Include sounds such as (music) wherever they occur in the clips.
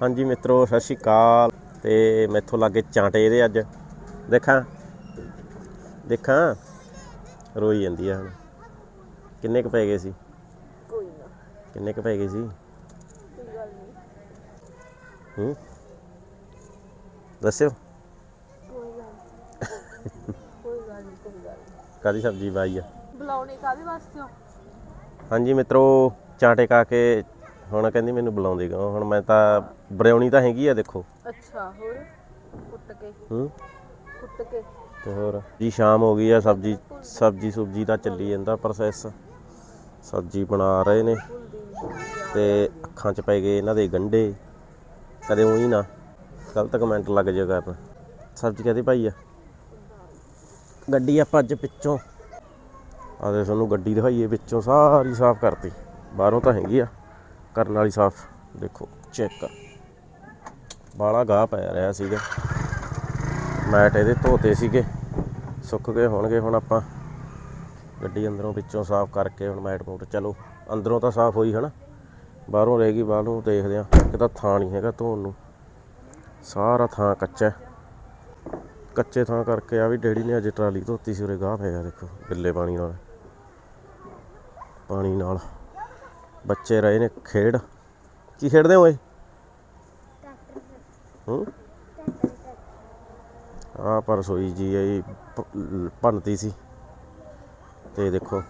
ਹਾਂਜੀ ਮਿੱਤਰੋ ਸਤਿ ਸ਼੍ਰੀ ਅਕਾਲ। ਤੇ ਮੈਥੋਂ ਲੱਗੇ ਚਾਂਟੇ ਇਹਦੇ ਅੱਜ। ਦੇਖਾਂ। ਦੇਖਾਂ। ਰੋਈ ਜਾਂਦੀ ਆ ਹੁਣ। ਕਿੰਨੇ ਕ ਪੈ ਗਏ ਸੀ? ਕੋਈ ਨਾ। ਕਿੰਨੇ ਕ ਪੈ ਗਏ ਸੀ? ਕੋਈ ਗੱਲ ਨਹੀਂ। ਹੂੰ। ਦੱਸਿਓ। ਕੋਈ ਗੱਲ ਨੀ। ਕੋਈ ਗੱਲ ਨਹੀਂ ਕੋਈ ਗੱਲ ਨੀ। ਕਾਦੀ ਸਬਜ਼ੀ ਬਾਈ ਆ? ਬੁਲਾਉਣੇ ਕਾਦੇ ਵਾਸਤੇ ਹੋ? ਹਾਂਜੀ ਮਿੱਤਰੋ ਚਾਂਟੇ ਕਾ ਕੇ ਹੁਣ ਕਹਿੰਦੀ ਮੈਨੂੰ ਬੁਲਾਉਂਦੇ ਗਾ ਹੁਣ ਮੈਂ ਤਾਂ ਬਰਿਉਣੀ ਤਾਂ ਹੈਗੀ ਆ ਦੇਖੋ। ਅੱਛਾ ਹੋਰ? ਕੁੱਟ ਕੇ। ਹੂੰ? ਕੁੱਟ ਕੇ। ਤੇ ਹੋਰ? ਜੀ ਸ਼ਾਮ ਹੋ ਗਈ ਆ ਸਬਜ਼ੀ ਸਬਜ਼ੀ ਸੁਬਜੀ ਦਾ ਚੱਲੀ ਜਾਂਦਾ ਪ੍ਰੋਸੈਸ ਸਬਜ਼ੀ ਬਣਾ ਰਹੇ ਨੇ। ਤੇ ਅੱਖਾਂ 'ਚ ਪੈ ਗਏ ਇਹਨਾਂ ਦੇ ਗੰਢੇ। ਕਦੇ ਉਹੀ ਨਾ। ਗਲਤ ਕਮੈਂਟ ਲੱਗ ਜਾ ਕਰਨ। ਸਬਜ਼ੀ ਕਹਦੀ ਭਾਈ ਆ? ਗੱਡੀ ਆਪਾਂ ਅੱਜ ਪਿੱਛੋਂ। ਆਦੇ ਤੁਹਾਨੂੰ ਗੱਡੀ ਦਿਖਾਈਏ ਵਿੱਚੋਂ ਸਾਰੀ ਸਾਫ਼ ਕਰਤੀ। ਬਾਹਰੋਂ ਤਾਂ ਹੈਗੀ ਆ। ਕਰਨ ਵਾਲੀ ਸਾਫ਼, ਦੇਖੋ ਚੈੱਕ ਕਰ। ਬਾਲਾ ਗਾਹ ਪੈ ਰਿਹਾ ਸੀਗਾ। ਮੈਟ ਇਹਦੇ ਧੋਤੇ ਸੀਗੇ। ਸੁੱਕ ਗਏ ਹੋਣਗੇ ਹੁਣ ਆਪਾਂ। ਗੱਡੀ ਅੰਦਰੋਂ ਵਿੱਚੋਂ ਸਾਫ਼ ਕਰਕੇ ਹੁਣ ਮੈਟ ਮੂਟ, ਚਲੋ, ਅੰਦਰੋਂ ਤਾਂ ਸਾਫ਼ ਹੋਈ ਹਨਾ। ਬਾਹਰੋਂ ਰਹਿ ਗਈ, ਬਾਹਰੋਂ ਦੇਖਦੇ ਆ ਇੱਕ ਤਾਂ ਥਾਂ ਨਹੀਂ ਹੈਗਾ ਧੋਣ ਨੂੰ। ਸਾਰਾ ਥਾਂ ਕੱਚਾ ਕੱਚੇ ਥਾਂ ਕਰਕੇ ਆ ਵੀ ਡੈਡੀ ਨੇ ਅਜੇ ਟਰਾਲੀ ਧੋਤੀ ਸੀ, ਉਰੇ ਗਾਹ ਪੈ ਗਿਆ ਦੇਖੋ, ਗਿੱਲੇ ਪਾਣੀ ਨਾਲ। ਪਾਣੀ ਨਾਲ। ਬੱਚੇ ਰਹੇ ਨੇ ਖੇਡ। ਕੀ ਖੇਡਦੇ ਓਏ? ਹੂੰ? ਆ ਪਰ ਰਸੋਈ ਜੀ ਇਹ ਭੰਨਤੀ ਸੀ। ਤੇ ਦੇਖੋ,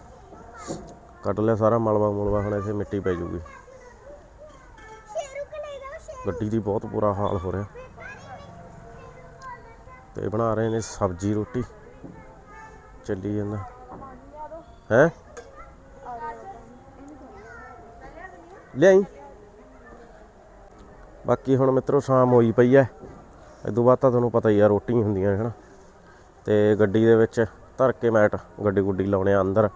ਕੱਢ ਲਿਆ ਸਾਰਾ ਮਲਵਾ ਮੁਲਬਾ, ਹੁਣ ਇੱਥੇ ਮਿੱਟੀ ਪੈ ਜੂਗੀ। ਗੱਡੀ ਦੀ ਬਹੁਤ ਬੁਰਾ ਹਾਲ ਹੋ ਰਿਹਾ। ਤੇ ਬਣਾ ਰਹੇ ਨੇ ਸਬਜ਼ੀ ਰੋਟੀ। ਚੱਲੀ ਜਾਂਦਾ। ਹੈ? ਲਿਆਈ। ਬਾਕੀ ਹੁਣ ਮਿੱਤਰੋ ਸ਼ਾਮ ਹੋਈ ਪਈ ਐ। ਇਦੋਂ ਬਾਅਦ ਤਾਂ ਤੁਹਾਨੂੰ ਪਤਾ ਹੀ ਆ ਰੋਟੀ ਹੁੰਦੀਆਂ ਹਨ। ਤੇ ਗੱਡੀ ਦੇ ਵਿੱਚ ਧਰ ਕੇ ਮੈਟ ਗੱਡੀ ਗੁੱਡੀ ਲਾਉਣੇ ਆ ਅੰਦਰ।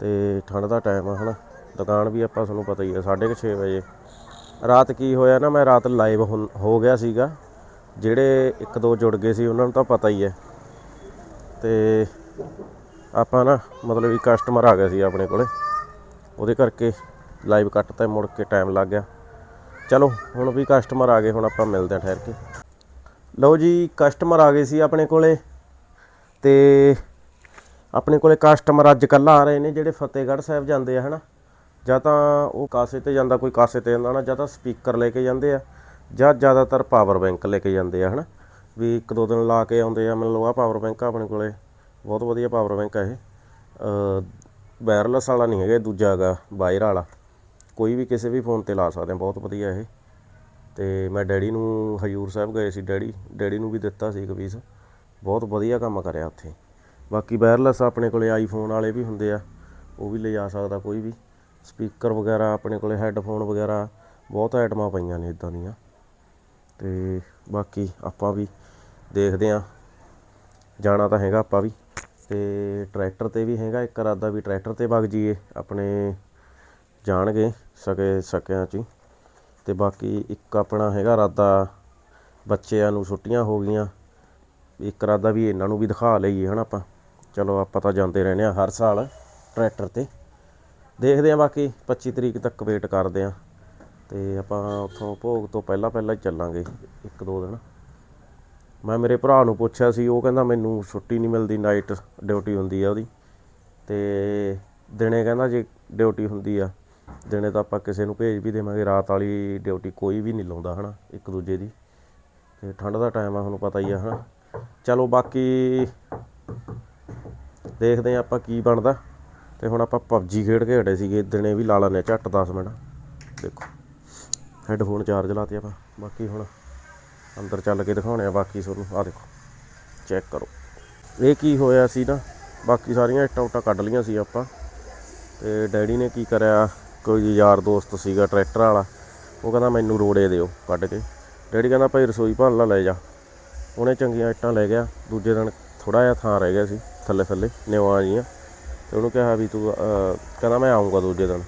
ਤੇ ਠੰਡ ਦਾ ਟਾਈਮ ਆ ਹਨਾ। ਦੁਕਾਨ ਵੀ ਆਪਾਂ ਤੁਹਾਨੂੰ ਪਤਾ ਹੀ ਆ 6:30 ਵਜੇ। ਰਾਤ ਕੀ ਹੋਇਆ ਨਾ, ਮੈਂ ਰਾਤ ਲਾਈਵ ਹੋ ਗਿਆ ਸੀਗਾ। ਜਿਹੜੇ ਇੱਕ ਦੋ ਜੁੜ ਗਏ ਸੀ, ਉਹਨਾਂ ਨੂੰ ਤਾਂ ਪਤਾ ਹੀ ਹੈ ਤੇ ਆਪਾਂ ਨਾ ਮਤਲਬ ਵੀ ਕਸਟਮਰ ਆ ਗਿਆ ਸੀ ਆਪਣੇ ਕੋਲੇ। ਉਹਦੇ ਕਰਕੇ ਲਾਈਵ ਕੱਟ ਤੇ ਮੁੜ ਕੇ ਟਾਈਮ ਲੱਗ ਗਿਆ। ਚਲੋ, ਹੁਣ ਵੀ ਕਸਟਮਰ ਆ ਗਏ, ਹੁਣ ਆਪਾਂ ਮਿਲਦੇ ਹਾਂ ਠਹਿਰ ਕੇ। ਲਓ ਜੀ ਕਸਟਮਰ ਆ ਗਏ ਸੀ ਆਪਣੇ ਕੋਲੇ। ਤੇ ਆਪਣੇ ਕੋਲੇ ਕਸਟਮਰ ਅੱਜ ਕੱਲ੍ਹ ਆ ਰਹੇ ਨੇ, ਜਿਹੜੇ ਫਤਿਹਗੜ੍ਹ ਸਾਹਿਬ ਜਾਂਦੇ ਆ, ਹਨਾ? ਜਾਂ ਤਾਂ ਉਹ ਕਾਸੇ ਤੇ ਜਾਂਦਾ, ਕੋਈ ਕਾਸੇ ਤੇ ਜਾਂਦਾ ਨਾ ਜਾਂ ਤਾਂ ਸਪੀਕਰ ਲੈ ਕੇ ਜਾਂਦੇ ਆ, ਜਾਂ ਜ਼ਿਆਦਾਤਰ ਪਾਵਰ ਬੈਂਕ ਲੈ ਕੇ ਜਾਂਦੇ ਆ, ਹਨਾ? ਵੀ ਇੱਕ ਦੋ ਦਿਨ ਲਾ ਕੇ ਆਉਂਦੇ ਆ ਮਤਲਬ ਆ ਪਾਵਰ ਬੈਂਕ ਆ ਆਪਣੇ ਕੋਲੇ। ਬਹੁਤ ਵਧੀਆ ਪਾਵਰ ਬੈਂਕ ਆ ਇਹ। ਵਾਇਰਲੈਸ ਵਾਲਾ ਨਹੀਂ ਹੈਗਾ ਦੂਜਾ ਹੈਗਾ ਵਾਇਰ ਵਾਲਾ। ਕੋਈ ਵੀ ਕਿਸੇ ਵੀ ਫੋਨ ਤੇ ਲਾ ਸਕਦੇ ਆ ਬਹੁਤ ਵਧੀਆ ਇਹ। ਤੇ ਮੈਂ ਡੈਡੀ ਨੂੰ, ਹਜੂਰ ਸਾਹਿਬ ਗਏ ਸੀ ਡੈਡੀ ਡੈਡੀ ਨੂੰ ਵੀ ਦਿੱਤਾ ਸੀ ਇੱਕ ਪੀਸ ਬਹੁਤ ਵਧੀਆ ਕੰਮ ਕਰਿਆ ਉੱਥੇ। ਬਾਕੀ ਵਾਇਰਲੈਸ ਆਪਣੇ ਕੋਲੇ ਆਈਫੋਨ ਵਾਲੇ ਵੀ ਹੁੰਦੇ ਆ, ਉਹ ਵੀ ਲਿਜਾ ਸਕਦਾ ਕੋਈ ਵੀ। ਸਪੀਕਰ ਵਗੈਰਾ ਆਪਣੇ ਕੋਲੇ ਹੈੱਡਫੋਨ ਵਗੈਰਾ, ਬਹੁਤ ਆਈਟਮਾਂ ਪਈਆਂ ਨੇ ਇਦਾਂ ਦੀਆਂ। ਤੇ ਬਾਕੀ ਆਪਾਂ ਵੀ ਦੇਖਦੇ ਆ ਜਾਣਾ ਤਾਂ ਹੈਗਾ ਆਪਾਂ ਵੀ। ਤੇ ਟਰੈਕਟਰ ਤੇ ਵੀ ਹੈਗਾ, ਇੱਕ ਇਰਾਦਾ ਵੀ ਟਰੈਕਟਰ ਤੇ ਵਗ ਜੀਏ ਆਪਣੇ ਜਾਣਗੇ ਸਕੇ ਸਕਿਆਂ ਚ ਹੀ। ਅਤੇ ਬਾਕੀ ਇੱਕ ਆਪਣਾ ਹੈਗਾ ਇਰਾਦਾ ਬੱਚਿਆਂ ਨੂੰ ਛੁੱਟੀਆਂ ਹੋ ਗਈਆਂ। ਇੱਕ ਇਰਾਦਾ ਵੀ ਇਹਨਾਂ ਨੂੰ ਵੀ ਦਿਖਾ ਲਈਏ ਹੈ ਨਾ ਆਪਾਂ। ਚਲੋ ਆਪਾਂ ਤਾਂ ਜਾਂਦੇ ਰਹਿੰਦੇ ਹਾਂ ਹਰ ਸਾਲ ਟਰੈਕਟਰ ਤੇ। ਦੇਖਦੇ ਹਾਂ ਬਾਕੀ 25 ਤਰੀਕ ਤੱਕ ਵੇਟ ਕਰਦੇ ਹਾਂ। ਅਤੇ ਆਪਾਂ ਉੱਥੋਂ ਭੋਗ ਤੋਂ ਪਹਿਲਾਂ ਪਹਿਲਾਂ ਹੀ ਚੱਲਾਂਗੇ ਇੱਕ ਦੋ ਦਿਨ। ਮੈਂ ਮੇਰੇ ਭਰਾ ਨੂੰ ਪੁੱਛਿਆ ਸੀ, ਉਹ ਕਹਿੰਦਾ ਮੈਨੂੰ ਛੁੱਟੀ ਨਹੀਂ ਮਿਲਦੀ ਨਾਈਟ ਡਿਊਟੀ ਹੁੰਦੀ ਆ ਉਹਦੀ। ਅਤੇ ਦਿਨੇ ਕਹਿੰਦਾ ਜੇ ਡਿਊਟੀ ਹੁੰਦੀ ਆ ਦਿਨੇ ਤਾਂ ਆਪਾਂ ਕਿਸੇ ਨੂੰ ਭੇਜ ਵੀ ਦੇਵਾਂਗੇ, ਰਾਤ ਵਾਲੀ ਡਿਊਟੀ ਕੋਈ ਵੀ ਨਹੀਂ ਲਾਉਂਦਾ ਹਨਾ, ਇੱਕ ਦੂਜੇ ਦੀ। ਤੇ ਠੰਡ ਦਾ ਟਾਈਮ ਆ, ਤੁਹਾਨੂੰ ਪਤਾ ਹੀ ਆ ਹਨਾ। ਚਲੋ ਬਾਕੀ ਦੇਖਦੇ ਆ ਆਪਾਂ ਕੀ ਬਣਦਾ। ਤੇ ਹੁਣ ਆਪਾਂ ਪਬਜੀ ਖੇਡ ਕੇ ਹਟੇ ਸੀਗੇ, ਦਿਨੇ ਵੀ ਲਾ ਲੈਣੇ ਝੱਟ 10 ਮਿੰਟ। ਦੇਖੋ ਹੈੱਡਫੋਨ ਚਾਰਜ ਲਾਤੇ ਆਪਾਂ। ਬਾਕੀ ਹੁਣ ਅੰਦਰ ਚੱਲ ਕੇ ਦਿਖਾਉਣੇ ਆ ਬਾਕੀ ਤੁਹਾਨੂੰ। ਆ ਦੇਖੋ ਚੈੱਕ ਕਰੋ। ਇਹ ਕੀ ਹੋਇਆ ਸੀ ਨਾ, ਬਾਕੀ ਸਾਰੀਆਂ ਇੱਟਾਂ ਉੱਟਾਂ ਕੱਢ ਲੀਆਂ ਸੀ ਆਪਾਂ। ਤੇ ਡੈਡੀ ਨੇ ਕੀ ਕਰਿਆ? ਕੋਈ ਯਾਰ ਦੋਸਤ ਸੀਗਾ, ਟਰੈਕਟਰ ਵਾਲਾ, ਉਹ ਕਹਿੰਦਾ ਮੈਨੂੰ ਰੋੜੇ ਦਿਓ ਕੱਢ ਕੇ। ਡੈਡੀ ਕਹਿੰਦਾ ਭਾਈ ਰਸੋਈ ਭੰਨ ਲਾ ਲੈ ਜਾ। ਉਹਨੇ ਚੰਗੀਆਂ ਇੱਟਾਂ ਲੈ ਗਿਆ, ਦੂਜੇ ਦਿਨ ਥੋੜਾ ਜਿਹਾ ਥਾਂ ਰਹਿ ਗਿਆ ਸੀ, ਥੱਲੇ ਥੱਲੇ ਨਿਵਾਂ ਜੀਆਂ। ਤੇ ਉਹਨੂੰ ਕਿਹਾ ਵੀ ਤੂੰ ਕਹਿੰਦਾ ਮੈਂ ਆਉਂਗਾ ਦੂਜੇ ਦਿਨ।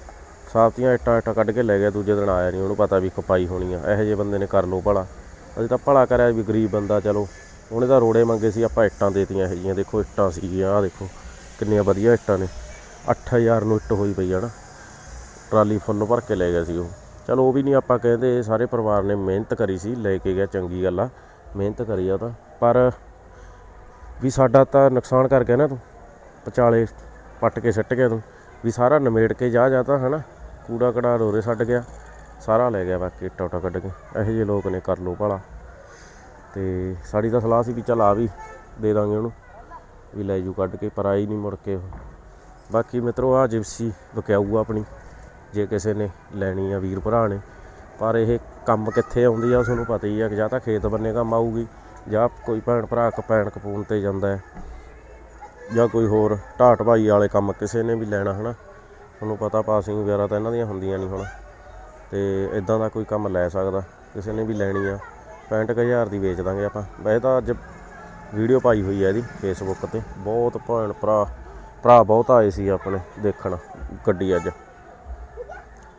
ਸਾਫਤੀਆਂ ਇੱਟਾਂ ਇੱਟਾਂ ਕੱਢ ਕੇ ਲੈ ਗਿਆ, ਦੂਜੇ ਦਿਨ ਆਇਆ ਨਹੀਂ, ਉਹਨੂੰ ਪਤਾ ਵੀ ਖਪਾਈ ਹੋਣੀ ਆ। ਇਹੋ ਜਿਹੇ ਬੰਦੇ ਨੇ ਕਰ ਲੋ ਭਲਾ। ਅਸੀਂ ਤਾਂ ਭਲਾ ਕਰਿਆ ਵੀ ਗਰੀਬ ਬੰਦਾ, ਚਲੋ, ਉਹਨੇ ਤਾਂ ਰੋੜੇ ਮੰਗੇ ਸੀ, ਆਪਾਂ ਇੱਟਾਂ ਦੇਤੀਆਂ ਇਹੋ ਜਿਹੀਆਂ। ਦੇਖੋ, ਇੱਟਾਂ ਸੀਗੀਆਂ, ਆਹ ਦੇਖੋ, ਕਿੰਨੀਆਂ ਵਧੀਆ ਇੱਟਾਂ ਨੇ। 8000 ਨੂੰ ਇੱਟ ਹੋਈ ਪਈ ਆ ਨਾ। ਟਰਾਲੀ ਫੁੱਲ ਭਰ ਕੇ ਲੈ ਗਿਆ ਸੀ ਉਹ। ਚਲੋ ਉਹ ਵੀ ਨਹੀਂ ਆਪਾਂ ਕਹਿੰਦੇ ਸਾਰੇ ਪਰਿਵਾਰ ਨੇ ਮਿਹਨਤ ਕਰੀ ਸੀ, ਲੈ ਕੇ ਗਿਆ ਚੰਗੀ ਗੱਲ ਆ, ਮਿਹਨਤ ਕਰੀ ਆ ਤਾਂ। ਪਰ ਵੀ ਸਾਡਾ ਤਾਂ ਨੁਕਸਾਨ ਕਰ ਗਿਆ ਨਾ ਤੂੰ, ਪਚਾਲੇ ਪੱਟ ਕੇ ਸਿੱਟ ਗਿਆ ਤੂੰ। ਵੀ ਸਾਰਾ ਨਮੇੜ ਕੇ ਜਾ ਜਾ ਤਾਂ, ਹਨਾ, ਕੂੜਾ ਕੜਾ ਰੋਰੇ ਛੱਡ ਗਿਆ, ਸਾਰਾ ਲੈ ਗਿਆ ਬਾਕੀ ਟੋਟਾ ਕੱਢ ਕੇ। ਇਹੋ ਜਿਹੇ ਲੋਕ ਨੇ, ਕਰ ਲੋ ਭਲਾ। ਤੇ ਸਾਡੀ ਤਾਂ ਸਲਾਹ ਸੀ ਵੀ ਚੱਲ ਆ ਵੀ, ਦੇ ਦਾਂਗੇ ਉਹਨੂੰ, ਵੀ ਲੈ ਜੂ ਕੱਢ ਕੇ, ਪਰ ਆਈ ਨਹੀਂ ਮੁੜ ਕੇ ਉਹ। ਬਾਕੀ ਮਿੱਤਰੋ ਆ ਜਿਪਸੀ ਬਕਿਆਊ ਆ ਆਪਣੀ। ਜੇ ਕਿਸੇ ਨੇ ਲੈਣੀ ਆ ਵੀਰ ਭਰਾ ਨੇ, ਪਰ ਇਹ ਕੰਮ ਕਿੱਥੇ ਆਉਂਦੀ ਆ ਤੁਹਾਨੂੰ ਪਤਾ ਹੀ ਆ ਕਿ ਜਾਂ ਤਾਂ ਖੇਤ ਬੰਨੇ ਕੰਮ ਆਊਗੀ, ਜਾਂ ਕੋਈ ਭੈਣ ਭਰਾ ਕਪੈਣ ਕਪੂਨ ਤੇ ਜਾਂਦਾ ਹੈ, ਜਾਂ ਕੋਈ ਹੋਰ ਢਾਟ ਭਾਈ ਵਾਲੇ ਕੰਮ ਕਿਸੇ ਨੇ ਵੀ ਲੈਣਾ, ਹਨਾ? ਤੁਹਾਨੂੰ ਪਤਾ ਪਾਸਿੰਗ ਵਗੈਰਾ ਤਾਂ ਇਹਨਾਂ ਦੀਆਂ ਹੁੰਦੀਆਂ ਨਹੀਂ ਹੁਣ, ਤੇ ਇਦਾਂ ਦਾ ਕੋਈ ਕੰਮ ਲੈ ਸਕਦਾ, ਕਿਸੇ ਨੇ ਵੀ ਲੈਣੀ ਆ 65000 ਦੀ ਵੇਚ ਦਾਂਗੇ ਆਪਾਂ। ਵੈਸੇ ਤਾਂ ਅੱਜ ਵੀਡੀਓ ਪਾਈ ਹੋਈ ਹੈ ਇਹਦੀ ਫੇਸਬੁੱਕ ਤੇ, ਬਹੁਤ ਭੈਣ ਭਰਾ ਭਰਾ ਬਹੁਤ ਆਏ ਸੀ ਆਪਣੇ ਦੇਖਣ ਗੱਡੀ ਅੱਜ।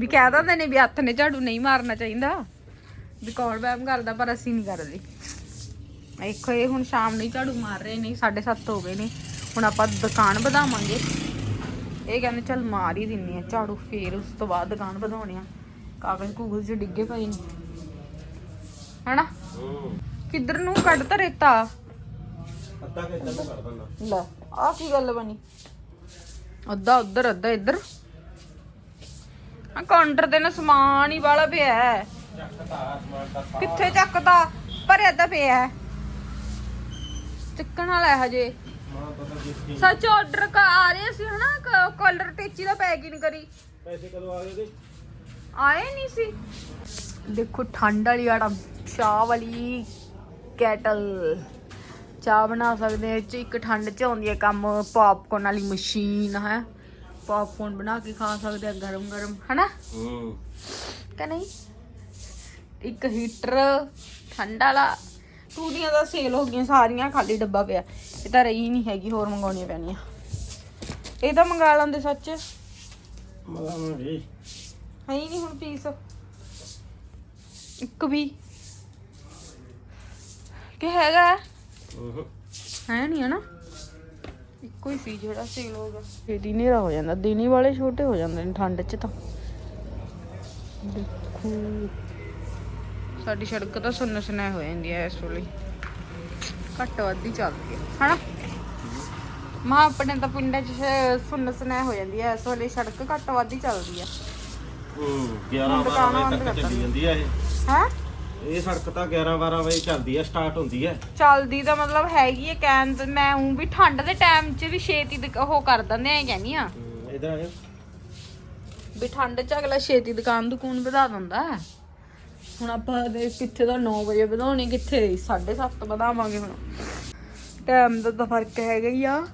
ਵੀ ਕਹਿ ਦਿੰਦੇ ਨੇ ਵੀ ਹੱਥ ਨੇ ਝਾੜੂ ਨਹੀਂ ਮਾਰਨਾ ਚਾਹੀਦਾ। ਵੀ ਕੌਣ ਵਹਿਮ ਕਰਦਾ ਪਰ ਅਸੀਂ ਨਹੀਂ ਕਰਦੇ। ਦੇਖੋ ਇਹ ਹੁਣ ਸ਼ਾਮ ਨੂੰ ਹੀ ਝਾੜੂ ਮਾਰ ਰਹੇ ਨੇ 7:30 ਹੋ ਗਏ ਨੇ। ਹੁਣ ਆਪਾਂ ਦੁਕਾਨ ਵਧਾਵਾਂਗੇ। ਇਹ ਕਹਿੰਦੇ ਚੱਲ ਮਾਰ ਹੀ ਦਿੰਨੀ ਆ ਝਾੜੂ ਫੇਰ ਉਸ ਤੋਂ ਬਾਅਦ ਦੁਕਾਨ ਵਧਾਉਣੀ ਆ। ਕਾਗਜ਼ ਕੂਗਜ਼ ਚ ਡਿੱਗੇ ਪਏ ਨੇ। ਹਨਾ? ਕਿੱਧਰ ਨੂੰ ਕੱਢ ਤਾ ਰੇਤਾ? ਅੱਧਾ ਕਿ ਇਦਾਂ ਕਰ ਦਿੰਦਾ। ਲੈ ਆ ਕੀ ਗੱਲ ਬਣੀ? ਅੱਧਾ ਉਧਰ ਅੱਧਾ ਇੱਧਰ। ਆ ਕਾਊਂਟਰ ਤੇ ਨਾ ਸਮਾਨ ਹੀ ਵਾਲਾ ਪਿਆ ਹੈ। ਕਿੱਥੇ ਚੱਕਦਾ? ਭਰਿਆ ਤਾਂ ਪਿਆ ਹੈ। ਚੱਕਣ ਵਾਲਾ ਹੈ ਹਜੇ। ਸੱਚ ਆਰਡਰ ਆ ਰਿਹਾ ਸੀ ਹਨਾ? ਕਲਰ ਟੇਚੀ ਦਾ ਪੈਕ ਹੀ ਨਹੀਂ ਕਰੀ। ਪੈਸੇ ਕਦੋਂ ਆ ਗਏ ਉਹਦੇ? ਆਏ ਨਹੀਂ ਸੀ। ਦੇਖੋ ਠੰਡ ਵਾਲੀ ਆੜਾ ਚਾਹ ਵਾਲੀ ਕੈਟਲ ਚਾਹ ਬਣਾ ਸਕਦੇ ਇਹ ਚ ਇੱਕ ਠੰਡ ਚ ਆਉਂਦੀ ਹੈ ਕੰਮ ਪੌਪਕੌਰਨ ਵਾਲੀ ਮਸ਼ੀਨ ਹੈ। ਪੌਪਕੌਰਨ ਬਣਾ ਕੇ ਖਾ ਸਕਦੇ ਆ ਗਰਮ ਗਰਮ ਹਨਾ? ਹੂੰ। ਕਿ ਨਹੀਂ? ਇੱਕ ਹੀਟਰ ਠੰਡ ਵਾਲਾ। ਟੂਟੀਆਂ ਦਾ ਸੇਲ ਹੋ ਗਈਆਂ ਸਾਰੀਆਂ ਖਾਲੀ ਡੱਬਾ ਪਿਆ। ਇਹ ਤਾਂ ਰਹੀ ਨਹੀਂ ਹੈਗੀ ਹੋਰ ਮੰਗਾਉਣੀਆਂ ਪੈਣੀਆਂ। ਇਹ ਤਾਂ ਮੰਗਾ ਲੈਂਦੇ ਸੱਚ। ਹੈ ਮਗਾਵਾਂਗੇ। ਹੀ ਨਹੀਂ ਹੁਣ ਪੀਸ ਇੱਕ ਵੀ। ਕਿ ਹੈਗਾ? ਹੈ? ਹੂੰ ਹੈ ਨਹੀਂ ਹੈ ਨਾ ਇੱਕੋ ਹੀ ਸੀ ਜਿਹੜਾ ਸੇਲ ਹੋ ਗਿਆ। ਹਨੇਰਾ ਹੋ ਜਾਂਦਾ ਦਿਨੀ ਵਾਲੇ ਛੋਟੇ ਹੋ ਜਾਂਦੇ ਨੇ ਠੰਡ 'ਚ ਤਾਂ। ਦੇਖੋ। ਸਾਡੀ ਸੜਕ ਤਾਂ ਸੁੰਨ ਸੁਨਾਈ ਹੋ ਜਾਂਦੀ ਹੈ ਇਸ ਵੇਲੇ। ਘੱਟ ਵੱਧ ਹੀ ਚੱਲਦੀ ਹੈ ਹਨਾ? ਮਾਂ ਆਪਣੇ ਤਾਂ ਪਿੰਡਾਂ 'ਚ ਸੁੰਨ ਸੁਨਾਈ ਹੋ ਜਾਂਦੀ ਹੈ ਇਸ ਵੇਲੇ ਸੜਕ ਘੱਟ ਵੱਧ ਹੀ ਚੱਲਦੀ ਹੈ। ਹੂੰ 11 ਦੁਕਾਨਾਂ 12 ਬੰਦ ਵਜੇ ਤੱਕ ਚੱਲੀ ਜਾਂਦੀ ਆ ਇਹ। ਹੈ? ਇਹ ਸੜਕ ਤਾਂ 11 12 ਵਜੇ ਚੱਲਦੀ ਆ ਸਟਾਰਟ ਹੁੰਦੀ ਆ। ਚੱਲਦੀ ਦਾ ਮਤਲਬ ਹੈਗੀ ਹੈ ਕਹਿਣ ਤੇ ਮੈਂ ਹੂੰ ਵੀ ਠੰਡ ਦੇ ਟਾਈਮ 'ਚ ਵੀ ਛੇਤੀ ਦੁਕ- ਉਹ ਕਰ ਦਿੰਦੇ ਐ ਕਹਿੰਦੀ ਆ। ਇਧਰ ਆ ਜਾ। ਵੀ ਠੰਡ 'ਚ ਅਗਲਾ ਛੇਤੀ ਦੁਕਾਨ ਦੁਕਾਨ ਵਧਾ ਦਿੰਦਾ ਹੈ। ਹੁਣ ਆਪਾਂ ਦੇ ਕਿੱਥੇ ਦਾ 9 ਵਜੇ ਵਧਾਉਣੀ ਕਿੱਥੇ 7:30 ਵਧਾਵਾਂਗੇ ਹੁਣ। ਟਾਈਮ ਦਾ ਤਾਂ ਫ਼ਰਕ ਹੈਗਾ ਹੀ ਆ।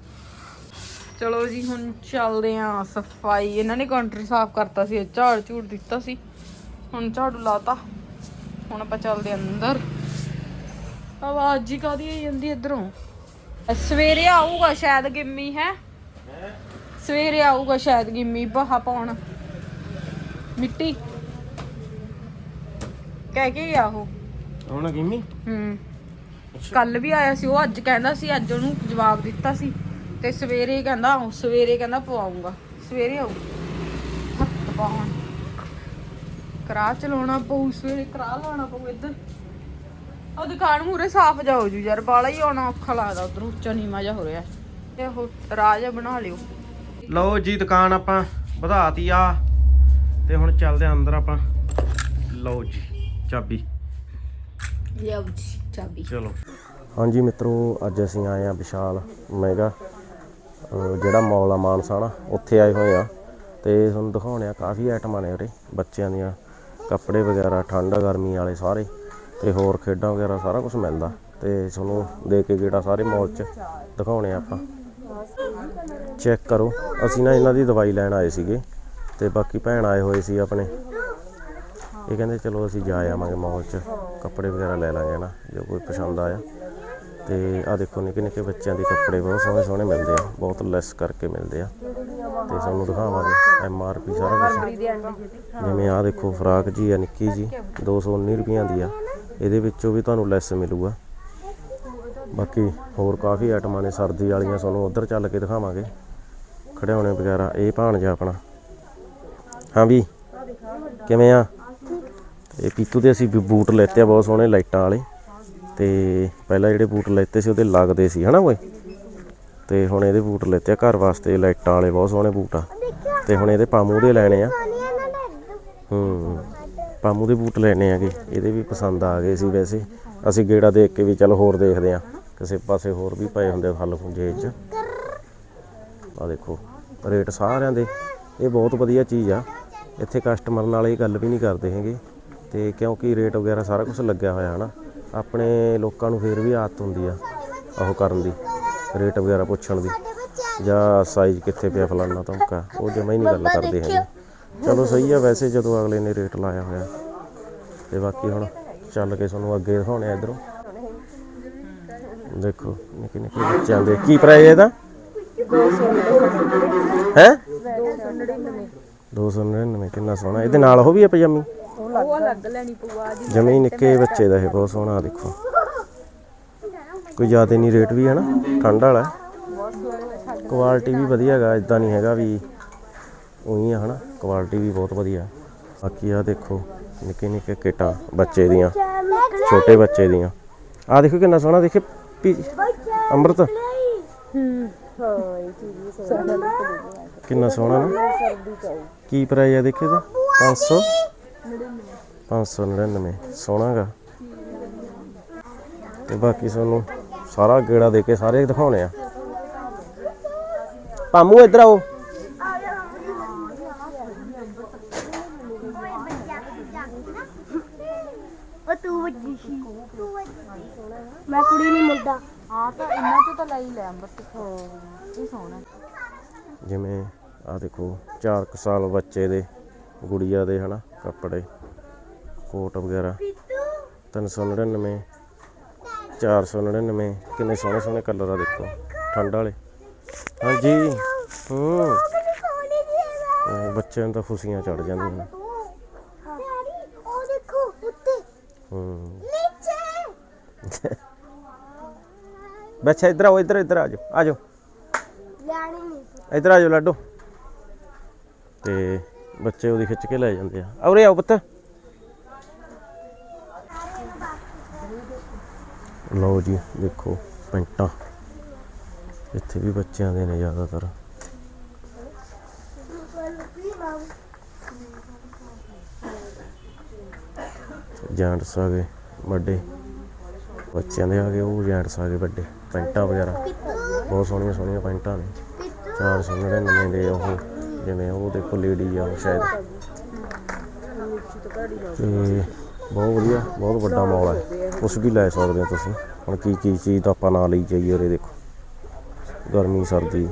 ਚਲੋ ਜੀ ਹੁਣ ਚੱਲਦੇ ਆ ਸਫ਼ਾਈ। ਇਹਨਾਂ ਨੇ ਕਾਊਂਟਰ ਸਾਫ਼ ਕਰਤਾ ਸੀ ਝਾੜ ਝੂੜ ਦਿੱਤਾ ਸੀ। ਹੁਣ ਝਾੜੂ ਲਾਤਾ। ਹੁਣ ਆਪਾਂ ਚੱਲਦੇ ਅੰਦਰ। ਆਵਾਜ਼ ਹੀ ਕਾਦੀ ਆਈ ਜਾਂਦੀ ਇਧਰੋਂ? ਸਵੇਰੇ ਆਊਗਾ ਸ਼ਾਇਦ ਗਿੰਮੀ ਹੈ? ਸਵੇਰੇ ਆਊਗਾ ਸ਼ਾਇਦ ਗਿੰਮੀ ਬਹਾ ਪਾਉਣ। ਮਿੱਟੀ? ਕਹਿ ਕੇ ਗਿਆ ਉਹ। ਹੁਣ ਗਿੰਮੀ? ਹੂੰ। ਕੱਲ ਵੀ ਆਇਆ ਸੀ ਉਹ ਅੱਜ ਕਹਿੰਦਾ ਸੀ ਅੱਜ ਉਹਨੂੰ ਜਵਾਬ ਦਿੱਤਾ ਸੀ। ਤੇ ਸਵੇਰੇ ਕਹਿੰਦਾ ਸਵੇਰੇ ਕਹਿੰਦਾ ਪਵਾਉਂਗਾ ਸਵੇਰੇ ਆਊ। ਹੱਥ ਪਾਉਣ। ਕਰਾ ਚਲਾਉਣਾ ਪਊ ਸਵੇਰੇ ਕਰਾ ਲਾਉਣਾ ਪਊ ਇੱਧਰ। ਉਹ ਦੁਕਾਨ ਮੂਰੇ ਸਾਫ਼ ਜਾ ਹੋ ਜੂ ਯਾਰ ਬਾਲਾ ਹੀ ਆਉਣਾ ਔਖਾ ਲੱਗਦਾ ਉਧਰ। ਉੱਚਾ ਨੀਵਾਂ ਜਾ ਹੋ ਰਿਹਾ। ਤੇ ਉਹ ਰਾਜਾ ਬਣਾ ਲਿਓ। ਲਓ ਜੀ ਦੁਕਾਨ ਆਪਾਂ ਵਧਾਤੀ ਆ। ਤੇ ਹੁਣ ਚੱਲਦੇ ਆ ਅੰਦਰ ਆਪਾਂ। ਲਓ ਜੀ ਚਾਬੀ। ਲਿਆਓ ਜੀ ਚਾਬੀ। ਚਲੋ। ਹਾਂਜੀ ਮਿੱਤਰੋ ਅੱਜ ਅਸੀਂ ਆਏ ਆ ਵਿਸ਼ਾਲ ਮੈਗਾ ਜਿਹੜਾ ਮੌਲ ਆ ਮਾਨਸਾ ਨਾ ਉੱਥੇ ਆਏ ਹੋਏ ਆ ਤੇ ਤੁਹਾਨੂੰ ਦਿਖਾਉਣੇ ਆ ਕਾਫੀ ਆਈਟਮਾਂ ਨੇ ਉਰੇ ਬੱਚਿਆਂ ਦੀਆਂ। ਕੱਪੜੇ ਵਗੈਰਾ, ਠੰਡ, ਗਰਮੀ ਵਾਲੇ ਸਾਰੇ ਤੇ ਹੋਰ ਖੇਡਾਂ ਵਗੈਰਾ ਸਾਰਾ ਕੁਝ ਮਿਲਦਾ ਤੇ ਤੁਹਾਨੂੰ ਦੇ ਕੇ ਗੇੜਾ ਸਾਰੇ ਮੌਲ 'ਚ ਦਿਖਾਉਣੇ ਆਪਾਂ। ਚੈੱਕ ਕਰੋ, ਅਸੀਂ ਨਾ ਇਹਨਾਂ ਦੀ ਦਵਾਈ ਲੈਣ ਆਏ ਸੀਗੇ ਤੇ ਬਾਕੀ ਭੈਣ ਆਏ ਹੋਏ ਸੀ ਆਪਣੇ। ਇਹ ਕਹਿੰਦੇ ਚਲੋ ਅਸੀਂ ਜਾ ਆਵਾਂਗੇ ਮਾਲ 'ਚ, ਕੱਪੜੇ ਵਗੈਰਾ ਲੈ ਲਾਂਗੇ ਨਾ, ਜੇ ਕੋਈ ਪਸੰਦ ਆਇਆ। ਤੇ ਆ ਦੇਖੋ ਨਿੱਕੇ ਨਿੱਕੇ ਬੱਚਿਆਂ ਦੇ ਕੱਪੜੇ ਬਹੁਤ ਸੋਹਣੇ ਸੋਹਣੇ ਮਿਲਦੇ ਆ, ਬਹੁਤ ਲੈਸ ਕਰਕੇ ਮਿਲਦੇ ਆ। ਤੇ ਸਾਨੂੰ ਦਿਖਾਵਾਂਗੇ ਐਮ ਆਰ ਪੀ ਸਾਰਾ ਕੁਝ ਜਿਵੇਂ ਆਹ ਦੇਖੋ, ਫਰਾਕ ਜੀ ਆ, ਨਿੱਕੀ ਜੀ 219 ਰੁਪਈਆਂ ਦੀ ਆ। ਇਹਦੇ ਵਿੱਚੋਂ ਵੀ ਤੁਹਾਨੂੰ ਲੈਸ ਮਿਲੂਗਾ। ਬਾਕੀ ਹੋਰ ਕਾਫੀ ਆਈਟਮਾਂ ਨੇ, ਸਰਦੀ ਵਾਲੀਆਂ ਤੁਹਾਨੂੰ ਉਧਰ ਚੱਲ ਕੇ ਦਿਖਾਵਾਂਗੇ। ਖਿਡੌਣੇ ਵਗੈਰਾ, ਇਹ ਭਾਣਜਾ ਆਪਣਾ। ਹਾਂ ਵੀ, ਕਿਵੇਂ ਆ? ਇਹ ਪੀਤੂ ਦੇ ਅਸੀਂ ਵੀ ਬੂਟ ਲੈਤੇ ਆ, ਬਹੁਤ ਸੋਹਣੇ ਲਾਈਟਾਂ ਵਾਲੇ। ਤੇ ਪਹਿਲਾਂ ਜਿਹੜੇ ਬੂਟ ਲੈਤੇ ਸੀ, ਉਹਦੇ ਲੱਗਦੇ ਸੀ, ਹਨਾ ਓਏ ਤੇ ਹੁਣ ਇਹਦੇ ਬੂਟ ਲੈਤੇ ਆ ਘਰ ਵਾਸਤੇ, ਲਾਈਟਾਂ ਵਾਲੇ ਬਹੁਤ ਸੋਹਣੇ ਬੂਟ ਆ। ਤੇ ਹੁਣ ਇਹਦੇ ਪਾਮੂ ਦੇ ਲੈਣੇ ਆ। ਹੂੰ, ਪਾਮੂ ਦੇ ਬੂਟ ਲੈਣੇ ਆਗੇ ਇਹਦੇ ਵੀ ਪਸੰਦ ਆ ਗਏ ਸੀ ਵੈਸੇ। ਅਸੀਂ ਗੇੜਾ ਦੇਖ ਕੇ ਵੀ ਚੱਲ ਹੋਰ ਦੇਖਦੇ ਆ। ਕਿਸੇ ਪਾਸੇ ਹੋਰ ਵੀ ਪਏ ਹੁੰਦੇ ਫਲ ਫੁੰਜੇ ਚ। ਆ ਦੇਖੋ, ਰੇਟ ਸਾਰਿਆਂ ਦੇ। ਇਹ ਬਹੁਤ ਵਧੀਆ ਚੀਜ਼ ਆ। ਇੱਥੇ ਕਸਟਮਰ ਨਾਲ ਇਹ ਗੱਲ ਵੀ ਨਹੀਂ ਕਰਦੇ ਹੈਗੇ। ਤੇ ਕਿਉਂਕਿ ਰੇਟ ਵਗੈਰਾ ਸਾਰਾ ਕੁਝ ਲੱਗਿਆ ਹੋਇਆ ਹਨਾ। ਆਪਣੇ ਲੋਕਾਂ ਨੂੰ ਫੇਰ ਵੀ ਆਦਤ ਹੁੰਦੀ ਆ, ਉਹ ਕਰਨ ਦੀ। ਰੇਟ ਵਗੈਰਾ ਪੁੱਛਣ ਦੀ। ਜਾਂ ਸਾਈਜ਼ ਕਿੱਥੇ ਪਿਆ ਫਲਾਨਾ ਧਮਕਾ ਉਹ ਜਮਾ ਹੀ ਨਹੀਂ ਗੱਲ ਕਰਦੇ ਹੈਗੇ। ਚਲੋ ਸਹੀ ਆ ਵੈਸੇ ਜਦੋਂ ਅਗਲੇ ਨੇ ਰੇਟ ਲਾਇਆ ਹੋਇਆ। ਤੇ ਬਾਕੀ ਹੁਣ ਚੱਲ ਕੇ ਤੁਹਾਨੂੰ ਅੱਗੇ ਦਿਖਾਉਣੇ ਆ ਇਧਰੋਂ। ਦੇਖੋ ਨਿੱਕੇ ਨਿੱਕੇ ਬੱਚਿਆਂ ਦੇ। ਕੀ ਪ੍ਰਾਈਸ ਇਹਦਾ? ਹੈ? 299 ਕਿੰਨਾ ਸੋਹਣਾ। ਇਹਦੇ ਨਾਲ ਉਹ ਵੀ ਹੈ ਪਜਾਮੀ? ਉਹ ਅਲੱਗ ਲੈਣੀ ਪਊਆ ਜੀ ਜਮੇ ਨਿੱਕੇ ਬੱਚੇ ਦਾ ਇਹ ਬਹੁਤ ਸੋਹਣਾ ਦੇਖੋ। ਕੋਈ ਜ਼ਿਆਦਾ ਨਹੀਂ ਰੇਟ ਵੀ ਹੈ ਨਾ, ਠੰਡ ਵਾਲਾ। ਕੁਆਲਿਟੀ ਵੀ ਵਧੀਆ ਹੈਗਾ ਇਦਾਂ ਨਹੀਂ ਹੈਗਾ ਵੀ ਉਹੀ ਆ ਹਨਾ ਕੁਆਲਿਟੀ ਵੀ ਬਹੁਤ ਵਧੀਆ। ਬਾਕੀ ਆ ਦੇਖੋ, ਨਿੱਕੇ ਨਿੱਕੇ ਕਿਟਾਂ ਬੱਚੇ ਦੀਆਂ, ਛੋਟੇ ਬੱਚੇ ਦੀਆਂ। ਆ ਦੇਖੋ ਕਿੰਨਾ ਸੋਹਣਾ, ਦੇਖੇ ਪੀ ਅੰਮ੍ਰਿਤ। ਹੂੰ ਕਿੰਨਾ ਸੋਹਣਾ ਨਾ। ਕੀ ਪ੍ਰਾਈਸ ਆ ਦੇਖੇ ਤਾਂ 500 599 ਸੋਹਣਾਗਾ ਤੇ ਬਾਕੀ ਤੁਹਾਨੂੰ ਸਾਰਾ ਗੇੜਾ ਦੇ ਕੇ ਸਾਰੇ ਦਿਖਾਉਣੇ ਆ। ਪਾਮੂ ਇੱਧਰ ਆਓ। ਉਹ ਤੂੰ ਵੱਡੀ ਸੀ। ਮੈਂ ਕੁੜੀ ਨਹੀਂ ਮੁੰਡਾ ਹਾਂ ਤਾਂ ਇਹਨਾਂ ਚੋਂ ਤਾਂ ਲਈ ਲੈ ਅੰਬਰ ਹਾਂ ਇਹ ਸੋਹਣਾ। ਜਿਵੇਂ ਆ ਦੇਖੋ 4 ਸਾਲ ਬੱਚੇ ਦੇ ਗੁੜੀਆ ਦੇ ਹਨਾ ਕੱਪੜੇ ਕੋਟ ਵਗੈਰਾ। 399 499 ਕਿੰਨੇ ਸੋਹਣੇ ਸੋਹਣੇ ਕਲਰ ਆ ਦੇਖੋ। ਠੰਡ ਵਾਲੇ। ਹਾਂਜੀ। ਹੂੰ। ਬੱਚਿਆਂ ਨੂੰ ਤਾਂ ਖੁਸ਼ੀਆਂ ਚੜ ਜਾਂਦੀਆਂ ਨੇ। ਡੈਡੀ ਉਹ ਦੇਖੋ ਉੱਤੇ ਹੂੰ। ਨੀਚੇ ਬੱਚਾ ਇੱਧਰ ਆਓ, ਇੱਧਰ ਇੱਧਰ ਆ ਜਾਓ। ਆ ਜਾਓ। ਲੈਣੀ ਇੱਧਰ ਆ ਜਾਓ, ਲਾਡੋ। ਤੇ ਬੱਚੇ ਉਹਦੀ ਖਿੱਚ ਕੇ ਲੈ ਜਾਂਦੇ ਆ। ਔਰੇ ਆਓ ਪੁੱਤ। ਲਓ ਜੀ, ਦੇਖੋ, ਪੈਂਟਾਂ। ਇੱਥੇ ਵੀ ਬੱਚਿਆਂ ਦੇ ਨੇ ਜ਼ਿਆਦਾਤਰ। ਜੈਂਟਸ ਆ ਗਏ ਵੱਡੇ। ਬੱਚਿਆਂ ਦੇ ਆ ਗਏ ਉਹ ਜੈਂਟਸ ਆ ਗਏ ਵੱਡੇ। ਪੈਂਟਾਂ ਵਗੈਰਾ। ਬਹੁਤ ਸੋਹਣੀਆਂ ਸੋਹਣੀਆਂ ਪੈਂਟਾਂ ਨੇ। 499 ਦੇ ਉਹ, ਜਿਵੇਂ ਉਹ ਦੇਖੋ ਲੇਡੀ ਆ ਸ਼ਾਇਦ। ਤੇ ਬਹੁਤ ਵਧੀਆ, ਬਹੁਤ ਵੱਡਾ ਮਾਲ ਹੈ ਕੁਛ ਵੀ ਲੈ ਸਕਦੇ ਹੋ ਤੁਸੀਂ। ਹੁਣ ਕੀ ਕੀ ਚੀਜ਼ ਤਾਂ ਆਪਾਂ ਨਾਲ ਲਈ ਜਾਈਏ ਉਰੇ ਦੇਖੋ। ਗਰਮੀ ਸਰਦੀ।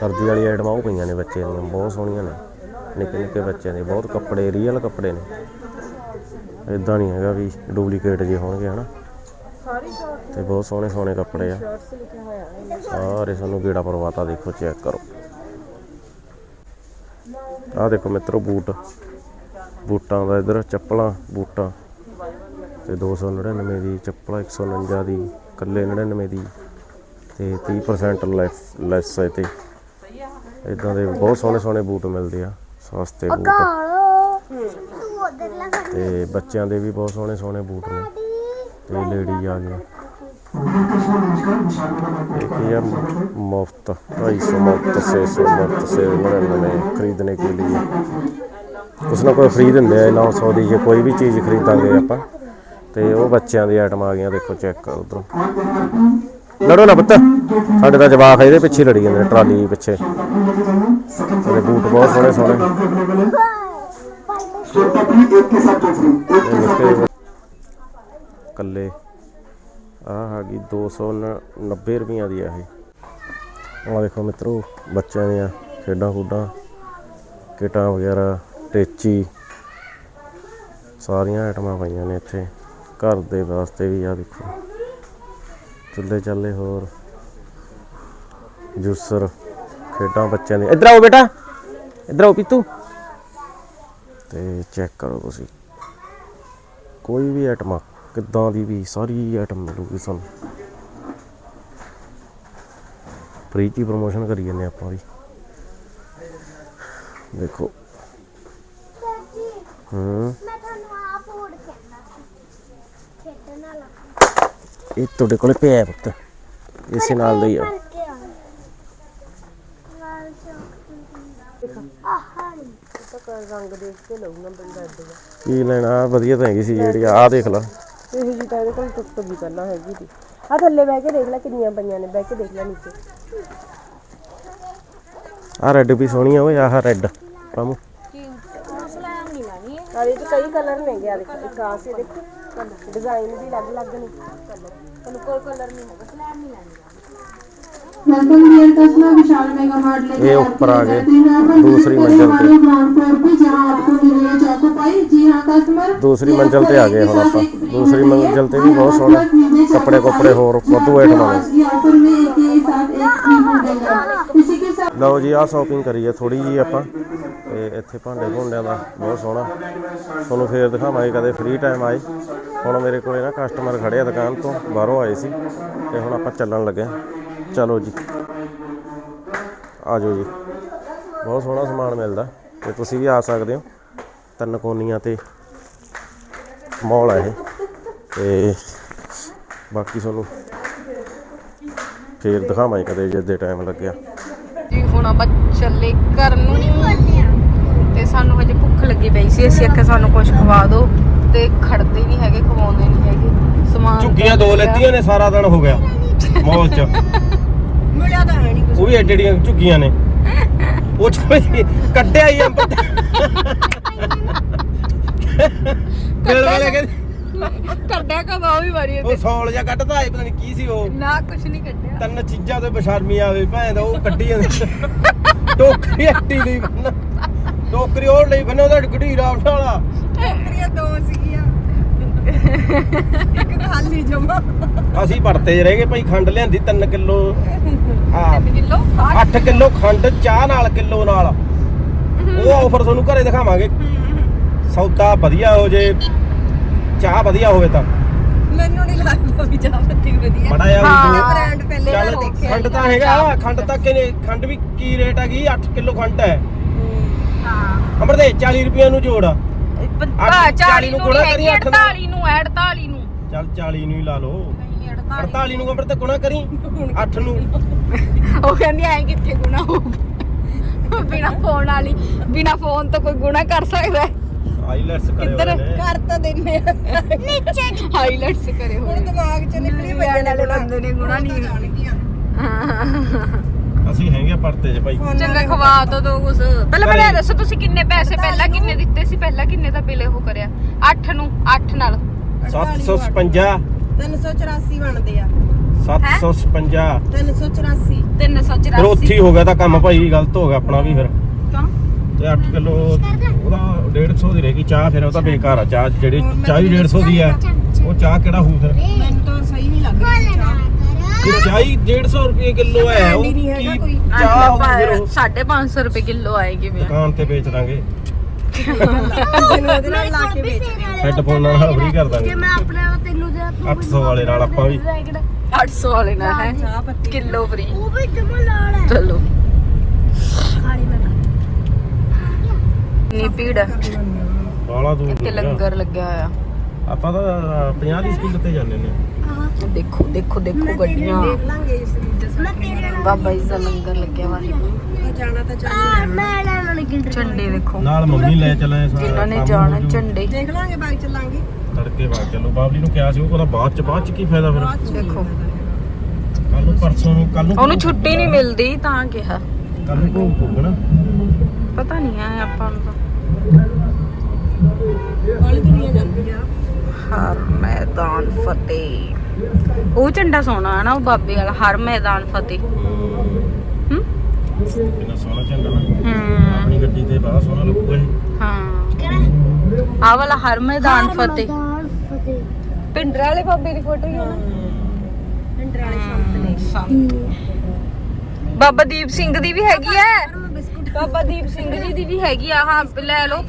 ਸਰਦੀ ਵਾਲੀ ਆਈਟਮਾਂ ਉਹ ਪਈਆਂ ਨੇ ਬੱਚੇ ਦੀਆਂ ਬਹੁਤ ਸੋਹਣੀਆਂ ਨੇ। ਨਿੱਕੇ ਨਿੱਕੇ ਬੱਚਿਆਂ ਦੇ ਬਹੁਤ ਕੱਪੜੇ ਰੀਅਲ ਕੱਪੜੇ ਨੇ। ਇਦਾਂ ਨਹੀਂ ਹੈਗਾ ਵੀ ਡੁਪਲੀਕੇਟ ਜੇ ਹੋਣਗੇ ਹਨਾ। ਤੇ ਬਹੁਤ ਸੋਹਣੇ ਸੋਹਣੇ ਕੱਪੜੇ ਆ। ਸਾਰੇ ਸਾਨੂੰ ਗੇੜਾ ਪਰਵਾਤਾ ਦੇਖੋ ਚੈੱਕ ਕਰੋ। ਆਹ ਦੇਖੋ ਮਿੱਤਰੋ ਬੂਟ। ਬੂਟਾਂ ਦਾ ਇਧਰ ਚੱਪਲਾਂ ਬੂਟਾਂ। ਤੇ 299 ਦੀ ਚੱਪਲ 149 ਦੀ ਕੱਲੇ 99 ਦੀ ਤੇ 30% ਲੈਸ ਹੈ ਤੇ ਇਦਾਂ ਦੇ ਬਹੁਤ ਸੋਹਣੇ ਸੋਹਣੇ ਬੂਟ ਮਿਲਦੇ ਆ ਸਸਤੇ ਬੂਟ। ਤੇ ਬੱਚਿਆਂ ਦੇ ਵੀ ਬਹੁਤ ਸੋਹਣੇ ਸੋਹਣੇ ਬੂਟ ਨੇ। ਤੇ ਲੇਡੀ ਆ ਗਈ। ਇਹ ਹੈ ਮੁਫਤ 250 ਮੁਫਤ 600 ਮੁਫਤ 99 ਖਰੀਦਣੇ ਕੁਛ ਨਾ ਕੋਈ ਫ੍ਰੀ ਦਿੰਦੇ ਆ 900 ਦੀ ਜੇ ਕੋਈ ਵੀ ਚੀਜ਼ ਖਰੀਦਾਂਗੇ ਆਪਾਂ। ਤੇ ਉਹ ਬੱਚਿਆਂ ਦੀ ਆਈਟਮ ਆ ਗਈਆਂ, ਦੇਖੋ ਚੈੱਕ ਕਰੋ ਉਧਰੋਂ। ਲੜੋ ਨਾ ਪੁੱਤ, ਸਾਡੇ ਤਾਂ ਜਵਾਕ ਇਹਦੇ ਪਿੱਛੇ ਲੜੀ ਜਾਂਦੇ ਨੇ, ਟਰਾਲੀ ਪਿੱਛੇ। ਤੇ ਬੂਟ ਬਹੁਤ ਸੋਹਣੇ ਸੋਹਣੇ। ਇਹ ਨਿੱਕੇ ਕੱਲੇ ਆਹ ਆ ਗਈ 290 ਰੁਪਈਆਂ ਦੀ ਆ ਇਹ। ਆਹ ਦੇਖੋ ਮਿੱਤਰੋ, ਬੱਚਿਆਂ ਦੀਆਂ ਖੇਡਾਂ ਖੂਡਾਂ, ਕਿਟਾਂ ਵਗੈਰਾ, ਟੇਚੀ, ਸਾਰੀਆਂ ਆਈਟਮਾਂ ਪਈਆਂ ਨੇ ਇੱਥੇ। ਘਰ ਦੇ ਵਾਸਤੇ ਵੀ ਆ ਦੇਖੋ। ਚੁੱਲ੍ਹੇ ਚੱਲੇ ਹੋਰ। ਜੂਸਰ, ਖੇਡਾਂ ਬੱਚਿਆਂ ਦੀ ਇੱਧਰ ਆਓ ਬੇਟਾ। ਇੱਧਰ ਆਓ ਪੀਤੂ। ਤੇ ਚੈੱਕ ਕਰੋ ਤੁਸੀਂ। ਕੋਈ ਵੀ ਆਈਟਮ ਕਿੱਦਾਂ ਦੀ ਵੀ ਸਾਰੀ ਆਈਟਮ ਮਿਲੂਗੀ ਸਾਨੂੰ। ਫ੍ਰੀ ਦੀ ਪ੍ਰੋਮੋਸ਼ਨ ਕਰੀ ਜਾਂਦੇ ਆਪਾਂ ਵੀ। ਦੇਖੋ। ਹੂੰ ਮੈਂ ਤੁਹਾਨੂੰ ਆ ਬੋਰਡ ਕਹਿਣਾ ਸੀ ਖੇਡਣ ਵਾਲਾ ਇਹ ਤੁਹਾਡੇ ਕੋਲੇ ਪਿਆ ਪੁੱਤ। ਇਸੇ ਨਾਲ ਦਾ ਹੀ ਆ। ਕੇ। ਰੰਗ ਦੇਖ ਲਊਂਗਾ ਬੰਦਾ ਲੈਣਾ ਵਧੀਆ ਤਾਂ ਹੈਗੀ ਸੀ ਜਿਹੜੀ ਆਹ ਦੇਖ ਲਾ। ਇਹ ਜੀ ਤਾਂ ਇਹਦੇ ਕੋਲ ਟੁੱਟ ਵੀ ਕਰਨਾ ਹੈਗੀ ਦੀ ਆ ਥੱਲੇ ਬਹਿ ਕੇ ਦੇਖ ਲੈ ਕਿੰਨੀਆਂ ਪਈਆਂ ਨੇ। ਬਹਿ ਕੇ ਦੇਖ ਲੈ ਨੀਚੇ। ਆਹ ਰੈੱਡ ਵੀ ਸੋਹਣੀ ਆ ਓਏ ਆਹ ਰੈੱਡ ਪਾਮੂ ਆ ਇਹ 'ਚ ਕਈ ਕਲਰ ਨੇ ਗਿਆ ਦੇਖ। ਇੱਕ ਆ ਸੀ ਦੇਖ। ਡਿਜ਼ਾਈਨ ਵੀ ਅਲੱਗ ਅਲੱਗ ਨੇ। ਕਲਰ ਤੁਹਾਨੂੰ ਕੋਈ ਕਲਰ ਨਹੀਂ ਹੈਗਾ ਸਲੈਮ ਨਹੀਂ ਲੈਣੀ welcome dear customer Vishal mega mart लेकर ये ऊपर आ गए, आपके लिए यहाँ पर दूसरी देखिए मंजिल पे। हमारे ग्राउंड फ्लोर पे जहाँ आपको मिली है चौको पाई जी हाँ कस्टमर ਦੂਸਰੀ ਮੰਜ਼ਲ ਤੇ ਆ ਗਏ ਹੁਣ ਆਪਾਂ ਦੂਸਰੀ ਮੰਜ਼ਲ ਤੇ ਵੀ ਬਹੁਤ ਸੋਹਣੇ ਕੱਪੜੇ ਕੱਪੜੇ ਹੋਰ ਵਾਧੂ ਆਈਟਮਾਂ ਨੇ ये ऑफर में एक के साथ एक फ्री मिलेगा इसी के साथ ਲਓ ਜੀ ਆਹ ਸ਼ਾਪਿੰਗ ਕਰੀਏ ਥੋੜੀ ਜੀ ਆਪਾਂ ਤੇ ਇੱਥੇ ਭਾਂਡੇ ਭੁੰਡਿਆਂ ਦਾ ਬਹੁਤ ਸੋਹਣਾ ਤੁਹਾਨੂੰ ਫੇਰ ਦਿਖਾਵਾਂਗੇ ਕਦੇ ਫ੍ਰੀ ਟਾਈਮ ਆਏ ਹੁਣ ਮੇਰੇ ਕੋਲੇ ਨਾ ਕਸਟਮਰ ਖੜੇ ਆ ਦੁਕਾਨ ਤੋਂ, ਬਾਹਰੋਂ ਆਏ ਸੀ ਤੇ ਹੁਣ ਆਪਾਂ ਚੱਲਣ ਲੱਗੇ ਚਲੋ ਜੀ। ਆ ਜਾਓ ਜੀ। ਬਹੁਤ ਸੋਹਣਾ ਸਮਾਨ ਮਿਲਦਾ। ਤੇ ਤੁਸੀਂ ਵੀ ਆ ਸਕਦੇ ਹੋ। ਤਿੰਨ ਕੋਨੀਆਂ ਤੇ ਮਾਲ ਆ ਇਹ। ਤੇ ਬਾਕੀ ਤੁਹਾਨੂੰ ਫੇਰ ਦਿਖਾਵਾਂਗੇ ਕਦੇ ਜਿੱਦੇ ਟਾਈਮ ਲੱਗਿਆ। ਜੀ, ਹੁਣ ਆਪਾਂ ਚੱਲੇ ਘਰ ਨੂੰ। ਤੇ ਸਾਨੂੰ ਹਜੇ ਭੁੱਖ ਲੱਗੀ ਪਈ ਸੀ। ਅਸੀਂ ਆਖਿਆ ਸਾਨੂੰ ਕੁਝ ਖਵਾ ਦਿਓ। ਤੇ ਖੜਦੇ ਨਹੀਂ ਹੈਗੇ ਖਵਾਉਂਦੇ ਨਹੀਂ ਹੈਗੇ ਸਮਾਨ ਝੁੱਗੀਆਂ ਦੋ ਲੈਤੀਆਂ ਨੇ ਸਾਰਾ ਦਿਨ ਹੋ ਗਿਆ ਮਾਲ 'ਚ। ਮਿਲਿਆ ਤਾਂ ਹੈ ਨਹੀਂ ਉਹ ਵੀ ਐਡੀ ਐਡੀਆਂ ਝੁੱਗੀਆਂ ਨੇ। ਉਹ ਚੋਂ ਕੱਢਿਆ ਹੀ ਅੰਬ (laughs) ਫਿਰ ਵਾਲੇ ਕਹਿੰਦੇ ਕੱਢਿਆ ਕਦਾ ਉਹ ਵੀ ਵਾਰੀ ਉਹ ਸੌਲ ਜਾਂ ਕੱਢਦਾ ਆਏ ਪਤਾ ਨਹੀਂ ਕੀ ਸੀ ਉਹ। ਨਾ ਕੁਝ ਨਹੀਂ ਕੱਢਿਆ ਤਿੰਨ ਚੀਜ਼ਾਂ ਤੇ ਬਸ਼ਰਮੀ ਆਵੇ ਭੈਣ ਦਾ ਉਹ ਕੱਢੀ ਜਾਂਦੇ। ਟੋਕਰੀ ਅੱਟੀ ਲਈ ਬੰਨਾ ਟੋਕਰੀ ਉਹ ਲਈ ਬੰਨਾ ਉਹਦਾ ਗਢੀਰਾ ਵਾਲਾ ਟੋਕਰੀਆਂ ਦੋ ਸੀਗੀਆਂ। ਇੱਕ ਖਾਲੀ ਜਮਾ। ਅਸੀਂ ਪੜਤੇ ਜਿਹੇ ਰਹਿ ਗਏ ਭਾਈ ਖੰਡ ਲਿਆਂਦੀ 3 ਕਿਲੋ। ਆ 3 ਕਿਲੋ? 8 ਕਿਲੋ ਖੰਡ ਚਾਹ ਨਾਲ ਕਿਲੋ ਨਾਲ। ਉਹ ਆਫਰ ਤੁਹਾਨੂੰ ਘਰੇ ਦਿਖਾਵਾਂਗੇ। ਸੌਦਾ ਵਧੀਆ ਹੋ ਜੇ ਚਾਹ ਵਧੀਆ ਹੋਵੇ ਤਾਂ। ਮੈਨੂੰ ਨਹੀਂ ਲੱਗਦਾ ਵੀ ਚਾਹ ਪੱਤੀ ਵਧੀਆ। ਬੜਾ ਹਾਂ। ਬ੍ਰਾਂਡ ਪਹਿਲੇ ਦੇਖਿਆ ਖੰਡ ਤਾਂ ਹੈਗਾ ਖੰਡ ਤਾਂ ਕਿਨੇ ਖੰਡ ਵੀ ਕੀ ਰੇਟ ਹੈਗੀ? 8 ਕਿਲੋ ਖੰਡ ਹੈ। ਹਾਂ। ਅੰਬਰ ਦੇ 40 ਰੁਪਏ ਨੂੰ ਜੋੜ। 40 ਨੂੰ ਗੁਣਾ ਕਰੀ ਹੈਗੀ ਅੱਠ ਨੂੰ। 48 ਨੂੰ 48 ਨੂੰ। ਚੱਲ 40 ਨੂੰ ਹੀ ਲਾ ਲਓ। ਨਹੀਂ 48 48 ਨੂੰ ਅੰਬਰ ਤੇ ਗੁਣਾ ਕਰੀ। 8 ਨੂੰ। ਉਹ ਕਹਿੰਦੀ ਐ ਕਿੱਥੇ ਗੁਣਾ ਹੋਊਗਾ? ਬਿਨਾ ਫੋਨ ਵਾਲੀ ਬਿਨਾ ਫੋਨ ਤੋਂ ਕੋਈ ਗੁਣਾ ਕਰ ਸਕਦਾ ਹੈ? ਆਈਲੈਟਸ ਕਰੇ ਕਿੱਧਰ? ਹੋਏ ਨੇ। ਕਰ ਤਾਂ ਦਿੰਨੇ ਨੀਚੇ। ਹਾਈਲਾਈਟਸ ਕਰੇ ਹੋਏ ਹੁਣ ਦਿਮਾਗ ਚ ਨਿਕਲੀ ਪਈਆਂ ਵਾਲੇ ਬੰਦੇ ਨੇ ਗੁਣਾ ਨਹੀਂ ਜਾਣਗੀਆਂ। ਅਸੀਂ ਹੈਗੇ ਆ ਪਰਤੇ 'ਚ ਭਾਈ। ਚੰਗਾ ਖਵਾ ਦੋ ਦੋ ਕੁਛ। ਪਹਿਲਾਂ ਮੈਨੂੰ ਇਹ ਦੱਸੋ ਤੁਸੀਂ ਕਿੰਨੇ ਪੈਸੇ ਪਹਿਲਾਂ ਕਿੰਨੇ ਦਿੱਤੇ ਸੀ? ਪਹਿਲਾਂ ਕਿੰਨੇ ਦਾ ਬਿੱਲ ਉਹ ਕਰਿਆ? 8 ਨੂੰ 8 ਨਾਲ। 755 384 ਬਣਦੇ ਆ। 755 384 384 ਫਿਰ ਉੱਥੇ ਹੀ ਗਿਆ ਤਾਂ ਕੰਮ ਭਾਈ ਗਲਤ ਹੋ ਗਿਆ ਆਪਣਾ ਵੀ ਫਿਰ? ਤੇ 8 ਕਿਲੋ ਉਹਦਾ 150 ਦੀ ਰਹਿ ਗਈ ਚਾਹ ਫਿਰ ਉਹ ਤਾਂ ਬੇਕਾਰ ਆ। ਚਾਹ ਜਿਹੜੀ ਚਾਹ ਹੀ 150 ਦੀ ਆ। ਉਹ ਚਾਹ ਕਿਹੜਾ ਹੋਊ ਫਿਰ? ਮੈਨੂੰ ਤਾਂ ਸਹੀ ਨਹੀਂ ਲੱਗ ਰਹੀ ਚਾਹ। ਇਹ ਚਾਹ ਹੀ 150 ਰੁਪਏ ਕਿਲੋ ਹੈ ਉਹ ਹੀ ਨਹੀਂ ਹੈਗਾ ਕੀ ਕੋਈ। ਚਾਹ ਹੋਊ ਫਿਰ ਉਹ? 550 ਰੁਪਏ ਕਿਲੋ ਆਏਗੀ ਵੀ ਦੁਕਾਨ ਤੇ ਵੇਚ ਦਾਂਗੇ। ਕਿਸੇ ਨੂੰ ਉਹਦੇ ਨਾਲ ਲਾ ਕੇ ਵੇਚ ਹੈੱਡਫੋਨ ਨਾਲ ਹਲਵੜੀ ਕਰ ਦਾਂਗੇ। ਜੇ ਮੈਂ ਆਪਣੇ ਨਾਲ ਤੈਨੂੰ ਦੇ ਦੂੰ 800 ਵਾਲੇ ਨਾਲ ਆਪਾਂ ਵੀ। 800 ਵਾਲੇ ਨਾਲ ਹੈ ਚਾਹ ਪੱਤੀ। Kilo free. ਉਹ ਵੀ ਜਮਾ ਲਾਲ ਹੈ। ਚਲੋ। ਖਾਲੀ ਮੈਂ ਨੀ ਭੀੜ ਹੈ। ਬਾਲਾ ਦੂਰ ਇੱਥੇ ਆ। ਲੰਗਰ ਲੱਗਿਆ ਹੋਇਆ। ਆਪਾਂ ਤਾਂ 50 ਦੀ ਸਪੀਡ ਤੇ ਜਾਂਦੇ ਨੇ। ਦੇਖੋ ਦੇਖੋ ਦੇਖੋ ਗੱਡੀਆਂ। ਬਾਬਾ ਜੀ ਦਾ ਲੰਗਰ ਲੱਗਿਆ ਵਾ ਜਾਣਾ ਤਾਂ ਚਾਹ ਆ ਮੈਂ ਲੈਣਾ ਨਹੀਂ ਗਿੰਦ ਝੰਡੇ ਦੇਖੋ। ਨਾਲ ਮੰਮੀ ਲੈ ਚੱਲੇ ਸਾਰਾ ਜਿਨ੍ਹਾਂ ਨੇ ਜਾਣਾ। ਝੰਡੇ। ਦੇਖ ਲਾਂਗੇ ਬਾਈ ਚੱਲਾਂਗੇ। ਤੜਕੇ ਬਾਅਦ ਚਲੋ। ਬਾਬਲੀ ਨੂੰ ਕਿਹਾ ਸੀ ਉਹ ਕਹਿੰਦਾ ਬਾਅਦ ਚ ਬਾਅਦ ਚ ਕੀ ਫਾਇਦਾ ਫਿਰ? ਦੇਖੋ। ਕੱਲ ਨੂੰ ਪਰਸੋਂ ਨੂੰ ਕੱਲ ਨੂੰ ਉਹਨੂੰ ਛੁੱਟੀ ਨਹੀਂ ਮਿਲਦੀ ਤਾਂ ਕਿਹਾ। ਕੱਲ ਨੂੰ ਪਊਗਾ ਨਾ। ਪਤਾ ਨਹੀਂ ਹੈ ਆਪਾਂ ਨੂੰ ਤਾਂ। ਵਾਲੀ ਦੁਨੀਆ ਜਾਂਦੀ ਆ। ਹਰ ਮੈਦਾਨ ਫਤਿਹ। ਉਹ ਝੰਡਾ ਸੋਹਣਾ ਹੈ ਨਾ ਉਹ ਬਾਬੇ ਵਾਲਾ ਹਰ ਮੈਦਾਨ ਫਤਿਹ। ਹੂੰ? ਕਿੰਨਾ ਸੋਹਣਾ ਝੰਡਾ ਨਾ। ਹੂੰ। ਆਪਣੀ ਗੱਡੀ ਤੇ ਬੜਾ ਸੋਹਣਾ ਲੱਗੂਗਾ ਇਹ। ਹਾਂ। ਆ ਵਾਲਾ ਹਰ ਮੈਦਾਨ ਫਤਿਹ। ਪਿੰਡਰ ਵਾਲੇ ਬਾਬੇ ਦੀ ਫੋਟੋ ਹੀ ਆ ਪਿੰਡਰ ਵਾਲੇ ਸੰਤ ਨੇ। ਬਾਬਾ ਦੀਪ ਸਿੰਘ ਦੀ ਵੀ ਹੈਗੀ ਐ ਬਾਬਾ ਦੀਪ ਸਿੰਘ ਜੀ ਦੀ ਵੀ ਹੈਗੀ ਆ ਹਾਂ ਲੈ ਲਓ